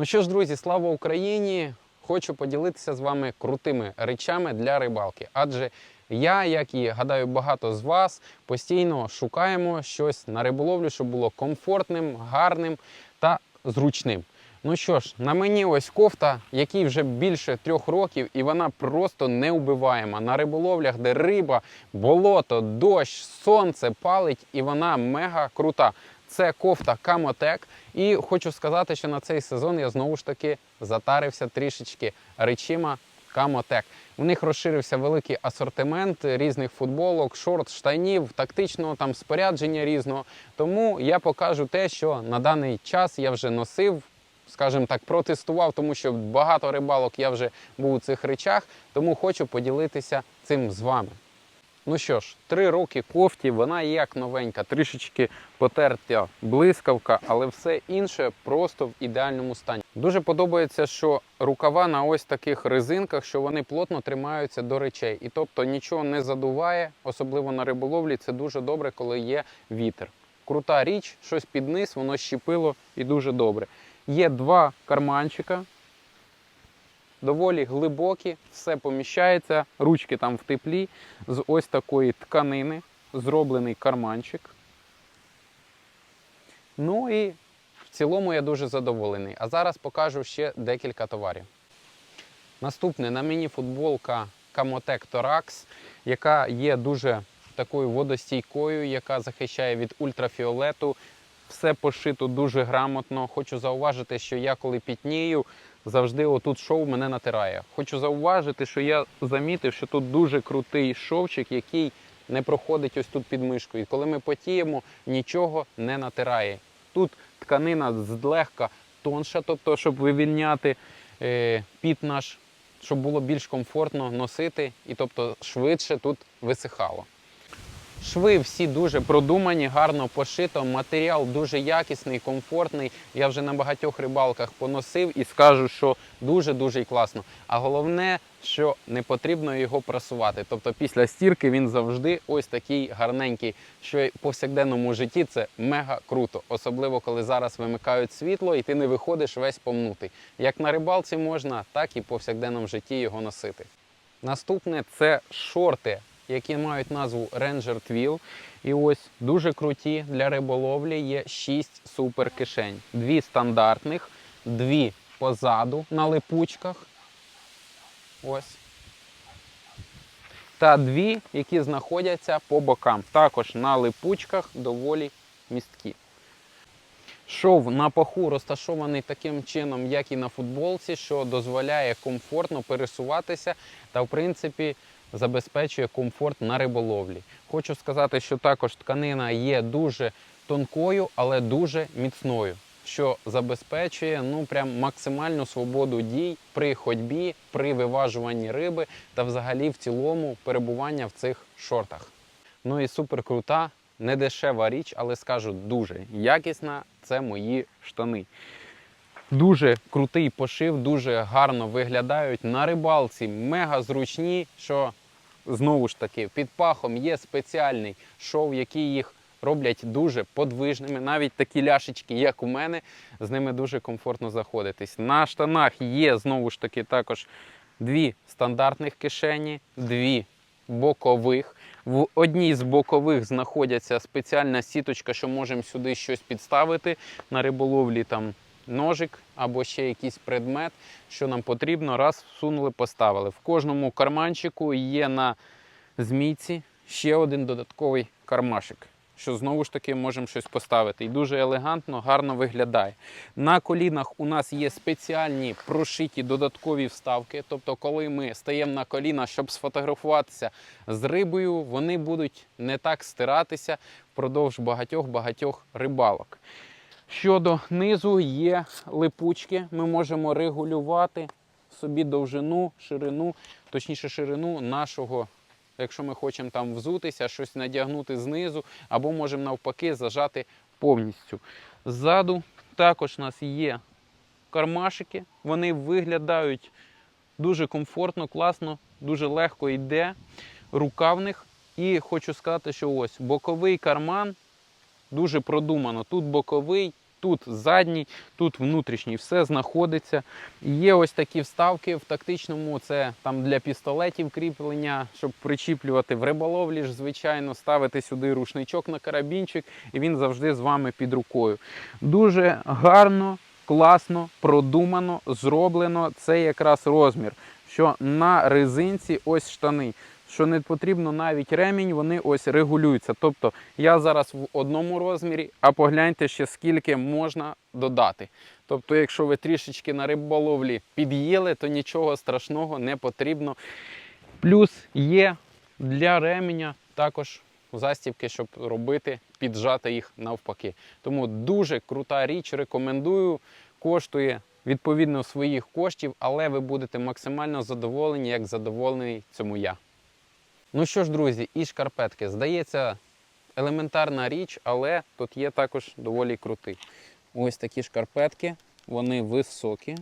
Ну що ж, друзі, слава Україні! Хочу поділитися з вами крутими речами для рибалки. Адже я, як і гадаю, багато з вас постійно шукаємо щось на риболовлю, щоб було комфортним, гарним та зручним. Ну що ж, на мені ось кофта, якій вже більше трьох років, і вона просто неубиваєма. На риболовлях, де риба, болото, дощ, сонце палить, і вона мега крута. Це кофта Камотек. І хочу сказати, що на цей сезон я знову ж таки затарився трішечки речима Камотек. У них розширився великий асортимент різних футболок, шорт, штанів, тактичного там спорядження різного. Тому я покажу те, що на даний час я вже носив. Скажімо так, протестував, тому що багато рибалок я вже був у цих речах, тому хочу поділитися цим з вами. Ну що ж, три роки кофті, вона як новенька, трішечки потертя блискавка, але все інше просто в ідеальному стані. Дуже подобається, що рукава на ось таких резинках, що вони плотно тримаються до речей. І тобто нічого не задуває, особливо на риболовлі. Це дуже добре, коли є вітер. Крута річ, щось під низ, воно щепило і дуже добре. Є два карманчика, доволі глибокі, все поміщається, ручки там в теплі, з ось такої тканини зроблений карманчик. Ну і в цілому я дуже задоволений. А зараз покажу ще декілька товарів. Наступне на мені футболка Camotec Torax, яка є дуже такою водостійкою, яка захищає від ультрафіолету. Все пошито дуже грамотно. Хочу зауважити, що я коли пітнію, завжди отут шов мене натирає. Хочу зауважити, що я замітив, що тут дуже крутий шовчик, який не проходить ось тут під мишкою. І коли ми потіємо, нічого не натирає. Тут тканина злегка тонша, тобто, щоб вивільняти е, піт наш, щоб було більш комфортно носити, і тобто швидше тут висихало. Шви всі дуже продумані, гарно пошито. Матеріал дуже якісний, комфортний. Я вже на багатьох рибалках поносив і скажу, що дуже-дуже класно. А головне, що не потрібно його прасувати. Тобто після стірки він завжди ось такий гарненький, що в повсякденному житті це мега круто. Особливо коли зараз вимикають світло і ти не виходиш весь помнутий. Як на рибалці можна, так і в повсякденному житті його носити. Наступне це шорти які мають назву Ranger Twill. І ось дуже круті для риболовлі є 6 супер кишень. Дві стандартних, дві позаду на липучках. Ось. Та дві, які знаходяться по бокам. Також на липучках доволі місткі. Шов на паху розташований таким чином, як і на футболці, що дозволяє комфортно пересуватися та, в принципі, забезпечує комфорт на риболовлі. Хочу сказати, що також тканина є дуже тонкою, але дуже міцною, що забезпечує ну, прям максимальну свободу дій при ходьбі, при виважуванні риби та взагалі в цілому перебування в цих шортах. Ну і супер крута, не дешева річ, але скажу дуже якісна. Це мої штани. Дуже крутий пошив, дуже гарно виглядають на рибалці, мега зручні, що знову ж таки під пахом є спеціальний шов, який їх роблять дуже подвижними. Навіть такі ляшечки, як у мене, з ними дуже комфортно заходитись. На штанах є знову ж таки також дві стандартних кишені, дві бокових. В одній з бокових знаходяться спеціальна сіточка, що можемо сюди щось підставити. На риболовлі там ножик або ще якийсь предмет, що нам потрібно, раз всунули, поставили. В кожному карманчику є на змійці ще один додатковий кармашик, що знову ж таки можемо щось поставити. І дуже елегантно, гарно виглядає. На колінах у нас є спеціальні прошиті додаткові вставки. Тобто, коли ми стаємо на коліна, щоб сфотографуватися з рибою, вони будуть не так стиратися впродовж багатьох-багатьох рибалок. Щодо низу є липучки, ми можемо регулювати собі довжину, ширину, точніше ширину нашого, якщо ми хочемо там взутися, щось надягнути знизу, або можемо навпаки зажати повністю. Ззаду також у нас є кармашики, вони виглядають дуже комфортно, класно, дуже легко йде рукавних. І хочу сказати, що ось боковий карман дуже продумано. Тут боковий тут задній, тут внутрішній, все знаходиться. Є ось такі вставки в тактичному, це там для пістолетів кріплення, щоб причіплювати в риболовлі ж, звичайно, ставити сюди рушничок на карабінчик, і він завжди з вами під рукою. Дуже гарно, класно, продумано, зроблено. Це якраз розмір. Що на резинці ось штани. Що не потрібно навіть ремінь, вони ось регулюються. Тобто я зараз в одному розмірі, а погляньте ще скільки можна додати. Тобто, якщо ви трішечки на риболовлі під'їли, то нічого страшного не потрібно. Плюс є для ременя також застібки, щоб робити, піджати їх навпаки. Тому дуже крута річ, рекомендую. Коштує відповідно своїх коштів, але ви будете максимально задоволені, як задоволений цьому я. Ну що ж, друзі, і шкарпетки. Здається, елементарна річ, але тут є також доволі крутий. Ось такі шкарпетки, вони високі,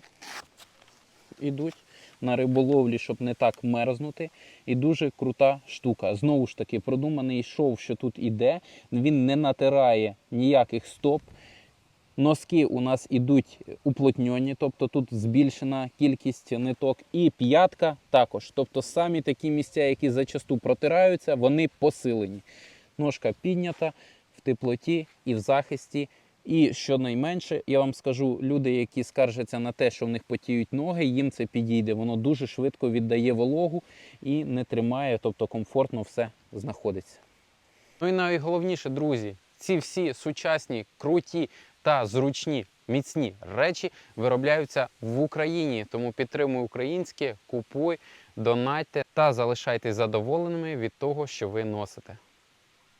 ідуть на риболовлі, щоб не так мерзнути. І дуже крута штука. Знову ж таки, продуманий шов, що тут іде. Він не натирає ніяких стоп. Носки у нас ідуть уплотнені, тобто тут збільшена кількість ниток. І п'ятка також. Тобто самі такі місця, які зачасту протираються, вони посилені. Ножка піднята в теплоті і в захисті. І щонайменше, я вам скажу, люди, які скаржаться на те, що в них потіють ноги, їм це підійде. Воно дуже швидко віддає вологу і не тримає, тобто комфортно все знаходиться. Ну і найголовніше, друзі, ці всі сучасні, круті та зручні, міцні речі виробляються в Україні. Тому підтримуй українське, купуй, донайте та залишайтесь задоволеними від того, що ви носите.